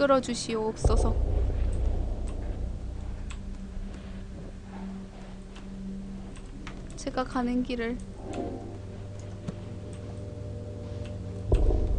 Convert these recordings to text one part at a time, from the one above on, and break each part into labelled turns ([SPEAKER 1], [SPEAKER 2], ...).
[SPEAKER 1] 끌어 주시옵소서. 제가 가는 길을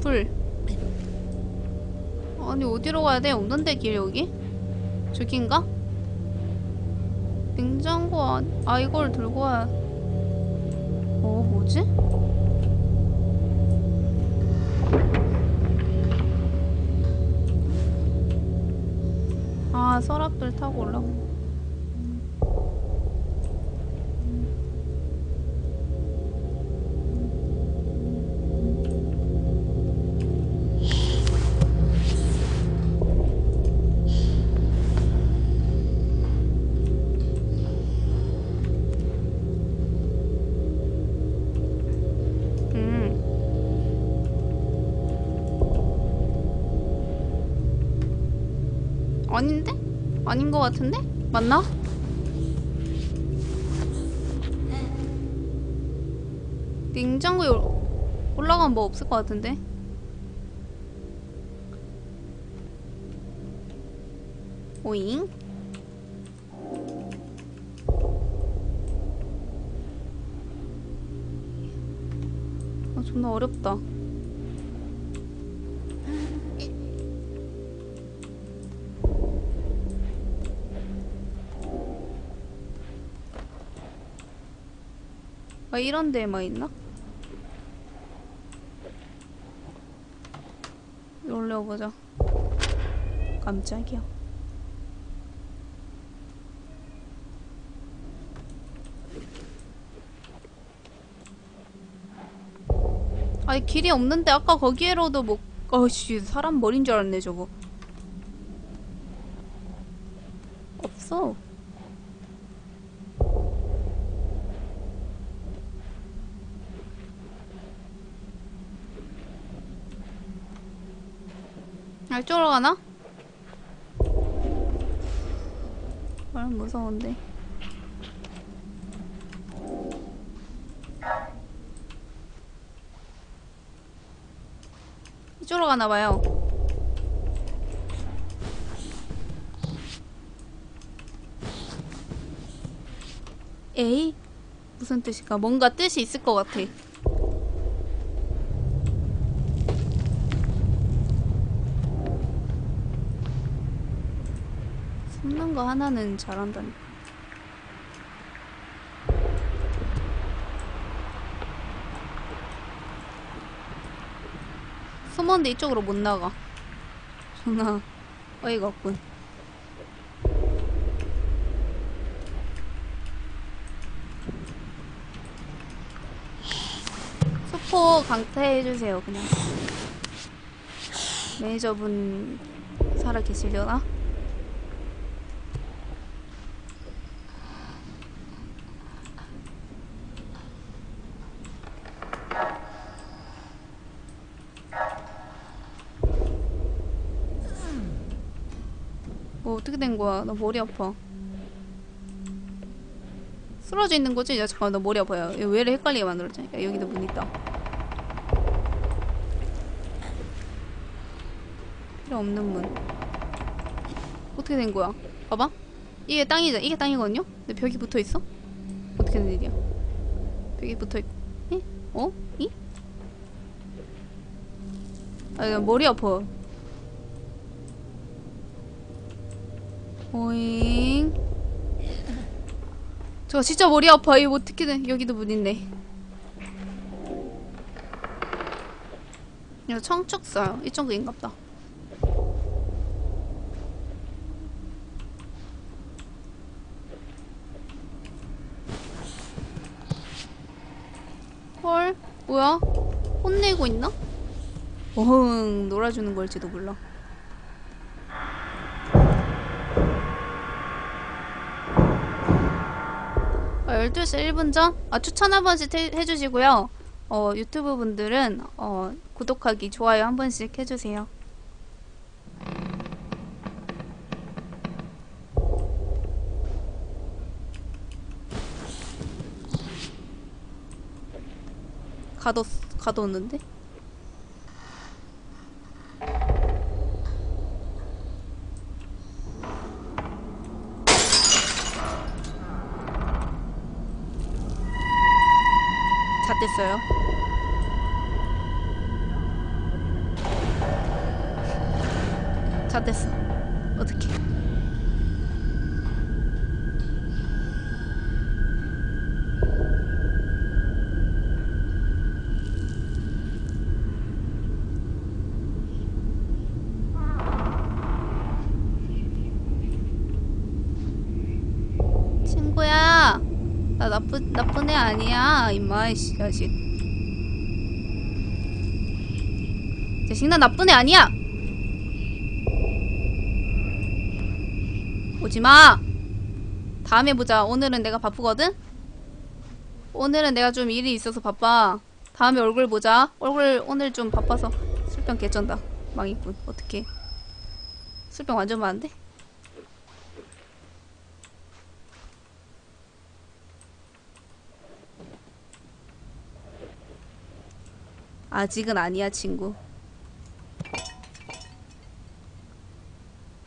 [SPEAKER 1] 불 아니 어디로 가야 돼? 없는데 길 여기? 저긴가? 냉장고 안... 아 이걸 들고 와야 어 뭐지? 아 서랍들 타고 올라가 음. 아닌데? 아닌 것 같은데? 맞나? 냉장고에 올- 올라가면 뭐 없을 것 같은데? 오잉? 아, 존나 어렵다. 아, 이런 데에만 있나? 올려보자. 깜짝이야. 아니 길이 없는데 아까 거기에로도 못 어씨 사람 머리인 줄 알았네 저거 없어 아 이쪽으로 가나? 아 무서운데 이쪽으로 가나 봐요. 에이? 무슨 뜻일까? 뭔가 뜻이 있을 것 같아. 숨는 거 하나는 잘한다니. 숨었는데 이쪽으로 못 나가. 존나 어이가 없군. 소포 강퇴해주세요, 그냥. 매니저분 살아 계시려나? 뭐 어떻게 된 거야? 나 머리 아파. 쓰러져 있는 거지? 야 잠깐만 나 머리 아파요. 왜 이래 헷갈리게 만들었지? 야 여기도 문 있다. 필요 없는 문. 어떻게 된 거야? 봐봐. 이게 땅이잖아. 이게 땅이거든요? 근데 벽이 붙어 있어? 어떻게 된 일이야? 벽이 붙어 있. 에? 어? 이? 아, 나 머리 아파. 오잉. 저 진짜 머리 아파. 이거 어떻게든 여기도 문 있네. 이거 청축서요. 이쪽인갑다. 헐, 뭐야? 혼내고 있나? 어흥, 놀아주는 걸지도 몰라. 어, 12시 1분 전? 아, 추천 한 번씩 해, 해주시고요. 어, 유튜브 분들은, 어, 구독하기, 좋아요 한 번씩 해주세요. 가뒀, 가뒀는데? 잣됐어요. 잣됐어. 나 나쁜 나쁜 애 아니야, 임마 이씨 자식. 자식 나 나쁜 애 아니야. 오지 마. 다음에 보자. 오늘은 내가 바쁘거든. 오늘은 내가 좀 일이 있어서 바빠. 다음에 얼굴 보자. 얼굴 오늘 좀 바빠서 술병 개쩐다. 망했군. 어떡해. 술병 완전 많은데? 아직은 아니야, 친구.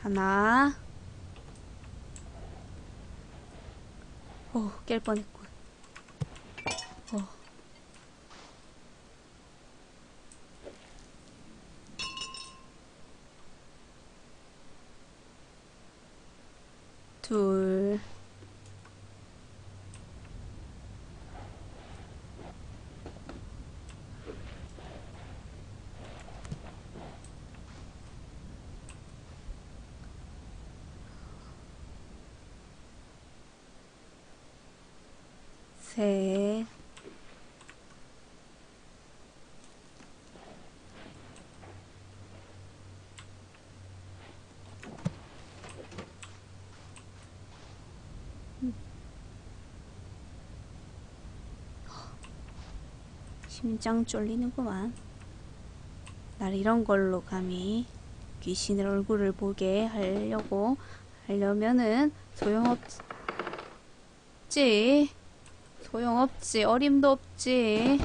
[SPEAKER 1] 하나. 어, 깰 뻔했군. 어. 둘. 심장 쫄리는구만. 날 이런 걸로 감히 귀신의 얼굴을 보게 하려고 하려면은 소용없지. 소용없지. 어림도 없지.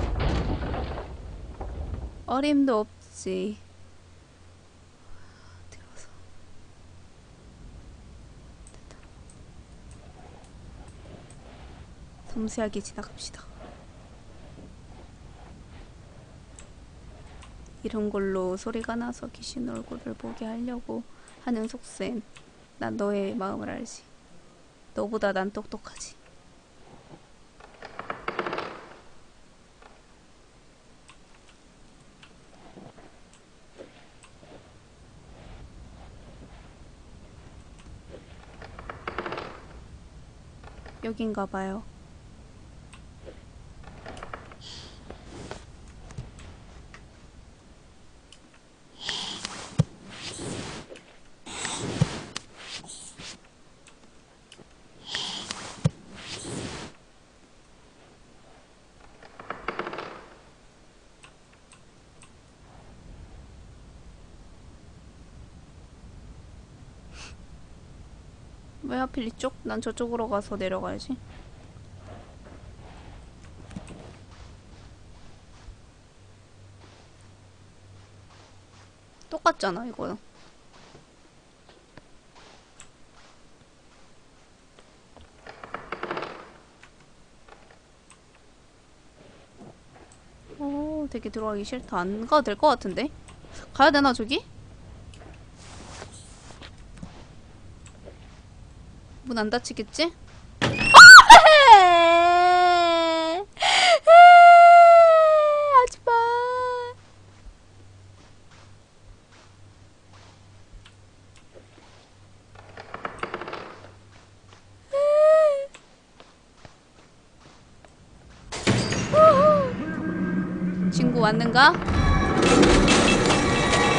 [SPEAKER 1] 어림도 없지. 섬세하게 지나갑시다. 이런 걸로 소리가 나서 귀신 얼굴을 보게 하려고 하는 속셈. 난 너의 마음을 알지. 너보다 난 똑똑하지. 여긴가 봐요. 왜 하필 이쪽? 난 저쪽으로 가서 내려가야지. 똑같잖아, 이거요. 오, 되게 들어가기 싫다. 안 가도 될 것 같은데? 가야 되나, 저기? 문 안 닫히겠지? 하지마. 친구 왔는가?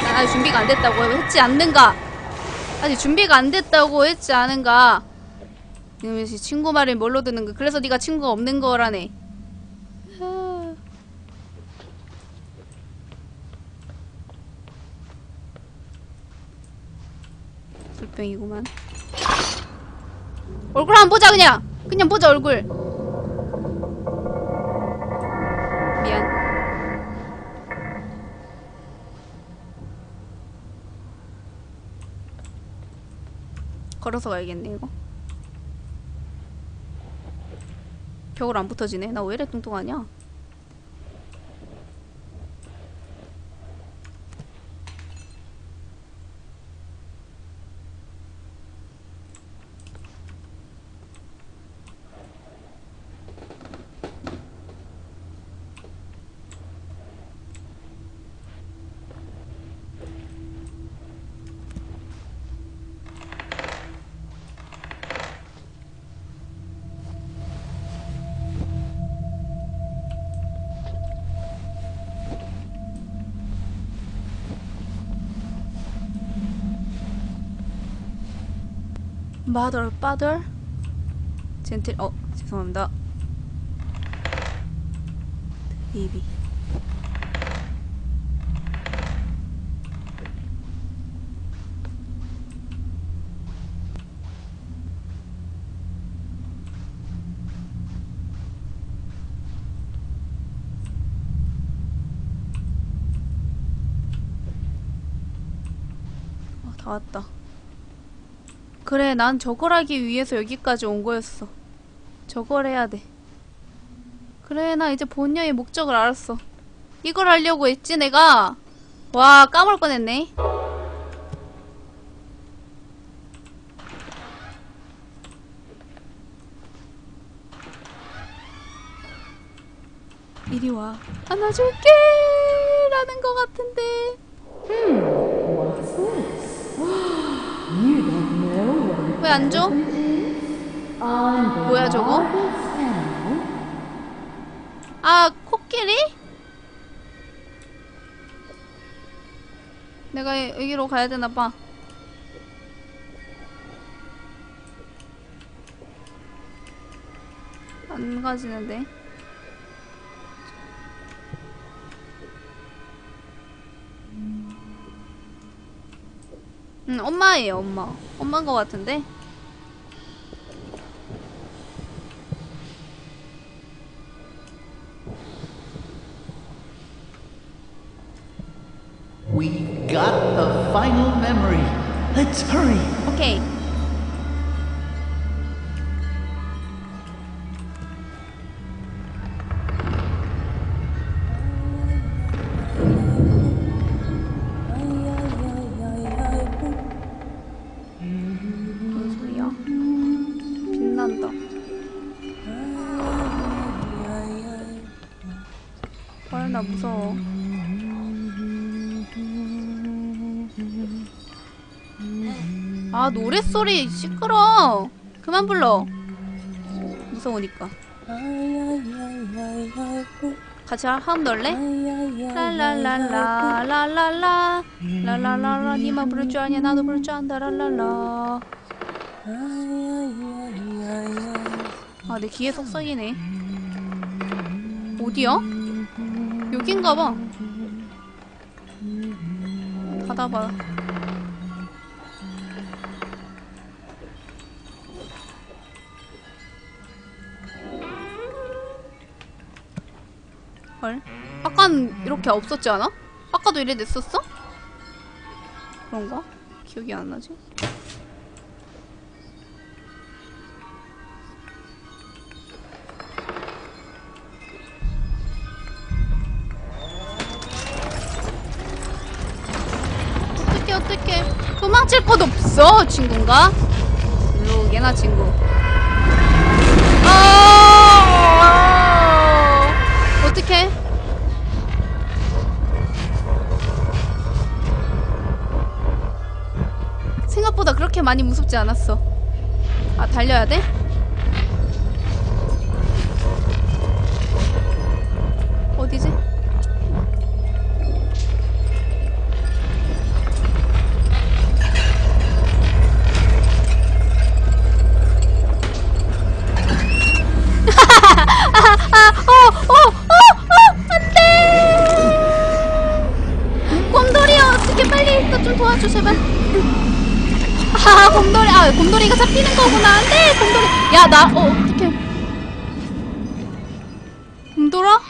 [SPEAKER 1] 난 아직 준비가 안 됐다고 했지 않는가? 아직 준비가 안 됐다고 했지 않은가? 이놈의 친구 말을 뭘로 듣는 거? 그래서 네가 친구가 없는 거라네. 아. 술병이구만. 얼굴 안 보자 그냥. 그냥 보자 얼굴. 미안. 걸어서 가야겠네 이거. 벽을 안 붙어지네. 나 왜 이래 뚱뚱하냐? Mother, father. 젠틀, 어, 죄송합니다. 베이비. 어, 다 왔다. 그래, 난 저걸 하기 위해서 여기까지 온 거였어. 저걸 해야 돼. 그래, 나 이제 본녀의 목적을 알았어. 이걸 하려고 했지, 내가. 와, 까먹을 뻔했네. 이리 와. 안아줄게! 라는 것 같은데. 왜 안 줘? 뭐야 저거? 아 코끼리? 내가 여기로 가야 되나 봐. 안 가지는데. 응, 엄마예요, 엄마. 엄마인 것 같은데?
[SPEAKER 2] We got the final memory. Let's hurry.
[SPEAKER 1] 오 노랫소리 시끄러. 그만 불러. 무서우니까. 같이 함 넣을래? 랄랄랄라 랄랄라. 랄랄랄라 니만 부를 줄 아냐? 나도 부를 줄 안다. 랄랄라. 아 내 귀에 속삭이네. 어디야? 여긴가봐. 닫아봐 헐? 아깐 이렇게 없었지 않아? 아까도 이래 냈었어? 그런가? 기억이 안 나지? 어떡해 도망칠 곳 없어 친구인가? 일로 오게나 친구 많이 무섭지 않았어 아 달려야 돼? 어디지? 좀 도와줘 제발 아 곰돌이 아 곰돌이가 잡히는 거구나. 안돼 곰돌이. 야나 어 어떡해. 곰돌아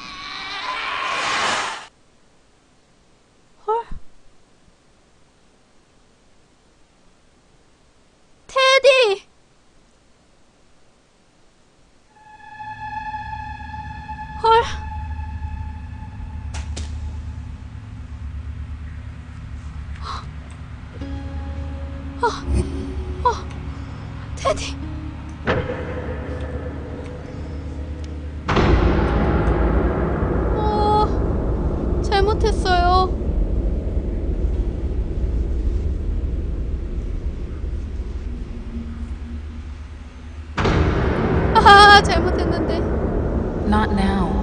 [SPEAKER 1] Not now.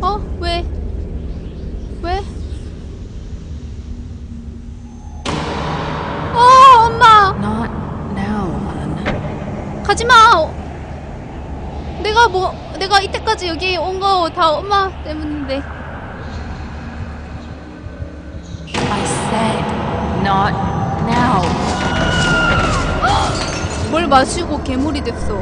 [SPEAKER 1] 어? 왜? 왜? 어, 엄마! Not now, hon. 가지마! 어,
[SPEAKER 3] 내가
[SPEAKER 1] 뭐, 내가
[SPEAKER 3] 이때까지
[SPEAKER 1] 여기 온 거 다 엄마 때문인데.
[SPEAKER 3] I said, not now.
[SPEAKER 1] 뭘 마시고 괴물이 됐어.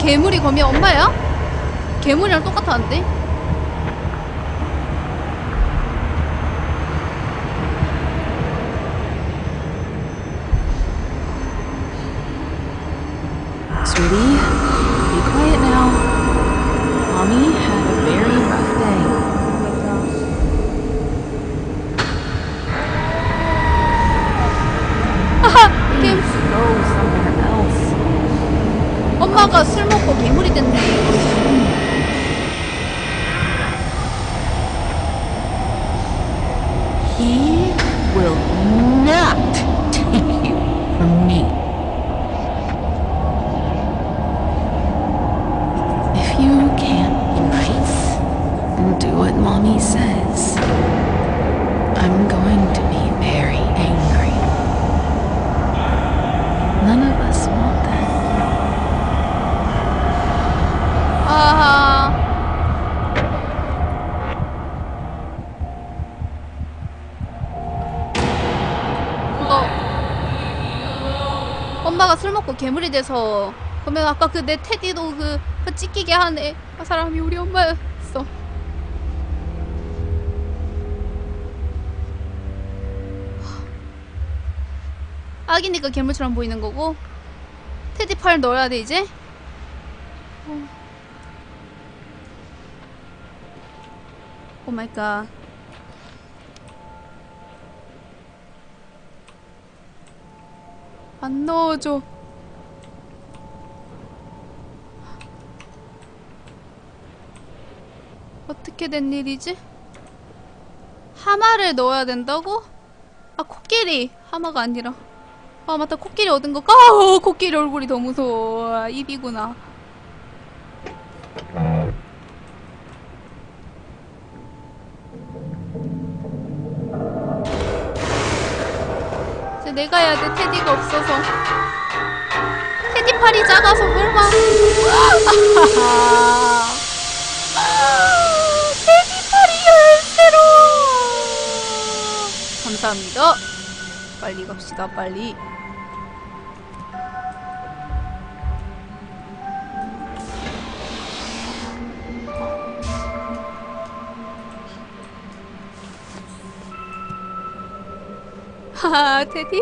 [SPEAKER 1] 괴물이 거미 엄마야? 괴물이랑 똑같았는데?
[SPEAKER 3] Sweetie, be quiet now. Mommy had a very rough day.
[SPEAKER 1] 엄마가 술 먹고 괴물이 됐네. 괴물이 돼서 그러면 아까 그 내 테디도 그, 그 찢기게 하네. 그 사람이 우리 엄마였어. 아기니까 괴물처럼 보이는 거고. 테디 팔 넣어야 돼 이제? 오 마이 갓. 안 넣어줘. 어떻게 된 일이지? 하마를 넣어야 된다고? 아, 코끼리. 하마가 아니라. 아, 맞다. 코끼리 얻은 거. 아, 코끼리 얼굴이 더 무서워. 아, 입이구나. 이제 내가 해야 돼. 테디가 없어서. 테디 팔이 작아서 설마. 테디 팔이 열쇠로. 감사합니다. 빨리 갑시다. 빨리. 하하, 테디.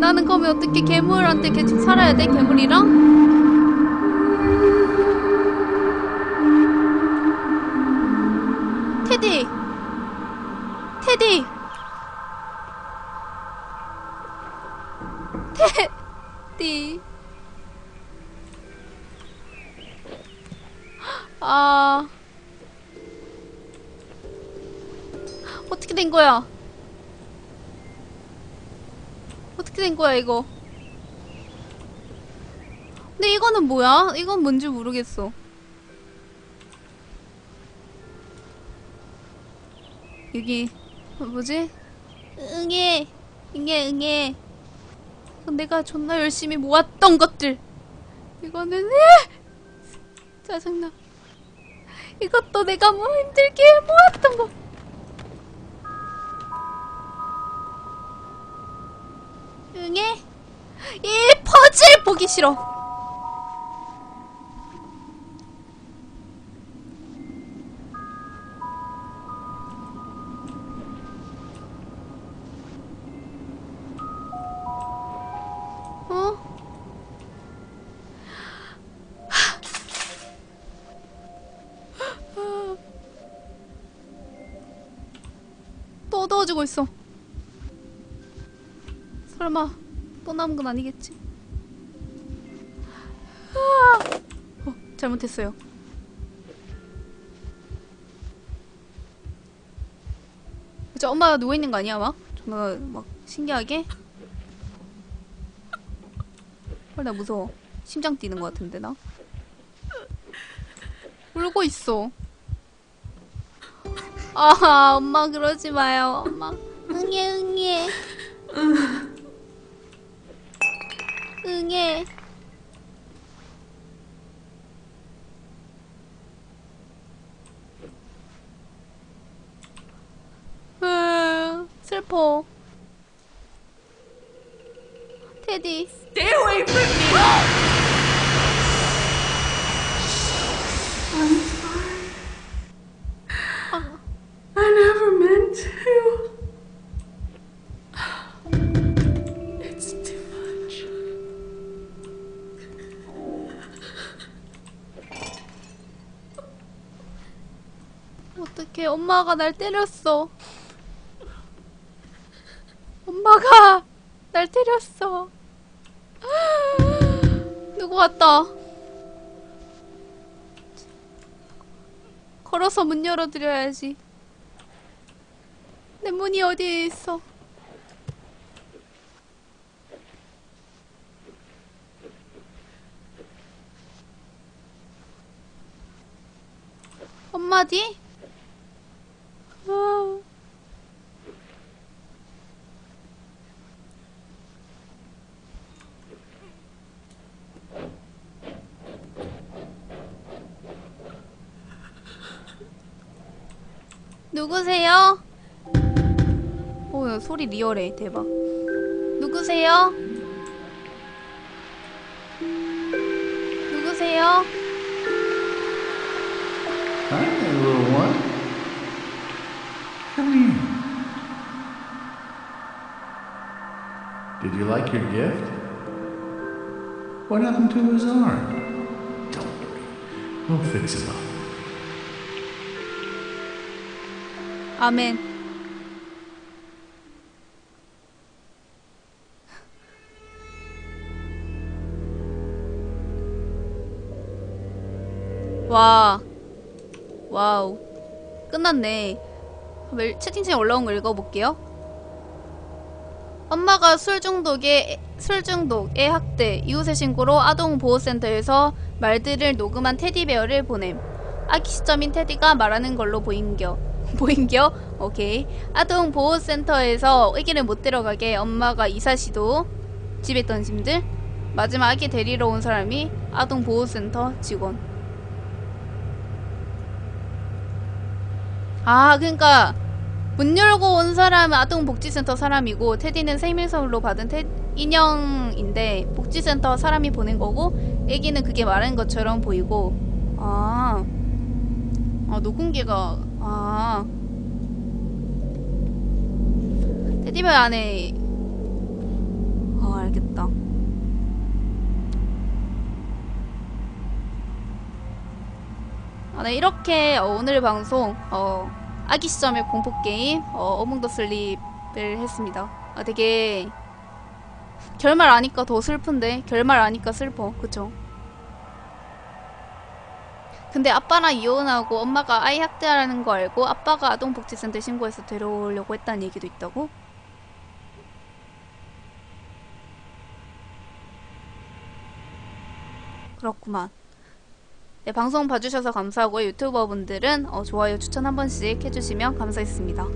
[SPEAKER 1] 나는 그러면 어떻게 괴물한테 계속 살아야 돼? 괴물이랑? 거야, 이거? 근데 이거는 뭐야? 이건 뭔지 모르겠어. 여기, 어, 뭐지? 응애! 응애, 응애. 내가 존나 열심히 모았던 것들. 이거는, 으! 짜증나. 이것도 내가 뭐 힘들게 모았던 거. 응애? 이 퍼즐 보기 싫어. 어? 있어. 설마 또 남은 건 아니겠지? 아! 어, 잘못했어요. 저 엄마가 누워 있는 거 아니야, 막? 존나 막 신기하게. 헐, 나 무서워. 심장 뛰는 거 같은데 나. 울고 있어. 아, 엄마 그러지 마요. 엄마. 응애, 응애. 응애. 으, 슬퍼. 테디.
[SPEAKER 4] Stay away from me!
[SPEAKER 1] 엄마가 날 때렸어. 엄마가 날 때렸어. 누구 왔다? 걸어서 문 열어드려야지. 내 문이 어디에 있어? 엄마 디? 아. 누구세요? 오, 야, 소리 리얼해. 대박. 누구세요? 누구세요?
[SPEAKER 2] Hi little one. Come here. Did you like your gift? What happened to his arm? Don't worry. We'll fix it up.
[SPEAKER 1] 아멘. 와. 와우. 끝났네. 멜- 채팅창에 올라온 거 읽어볼게요. 엄마가 술 중독에 술 중독, 애 학대, 이웃의 신고로 아동 보호센터에서 말들을 녹음한 테디베어를 보냄. 아기 시점인 테디가 말하는 걸로 보인겨. 보인겨? 오케이. 아동 보호센터에서 아기를 못 데려가게 엄마가 이사시도 집에 있던 짐들. 마지막 아기 데리러 온 사람이 아동 보호센터 직원. 아, 그러니까 문 열고 온 사람은 아동복지센터 사람이고 테디는 생밀선물로 받은 테, 인형인데 복지센터 사람이 보낸 거고 애기는 그게 말한 것처럼 보이고 아, 아 녹음기가 아 테디베어 안에 아 알겠다 아, 네, 이렇게 어, 오늘 방송 어, 아기 시점의 공포 게임 어, 어몽더 슬립을 했습니다. 아, 되게 결말 아니까 더 슬픈데 결말 아니까 슬퍼, 그쵸? 근데 아빠랑 이혼하고 엄마가 아이 학대하라는 거 알고 아빠가 아동복지센터 신고해서 데려오려고 했다는 얘기도 있다고? 그렇구만. 네, 방송 봐주셔서 감사하고 유튜버 분들은 어, 좋아요 추천 한 번씩 해주시면 감사했습니다.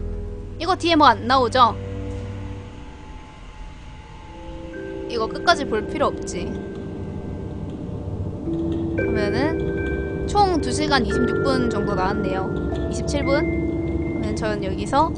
[SPEAKER 1] 이거 뒤에 뭐 안 나오죠? 이거 끝까지 볼 필요 없지. 그러면은 총 2시간 26분 정도 나왔네요. 27분? 그러면 저는 여기서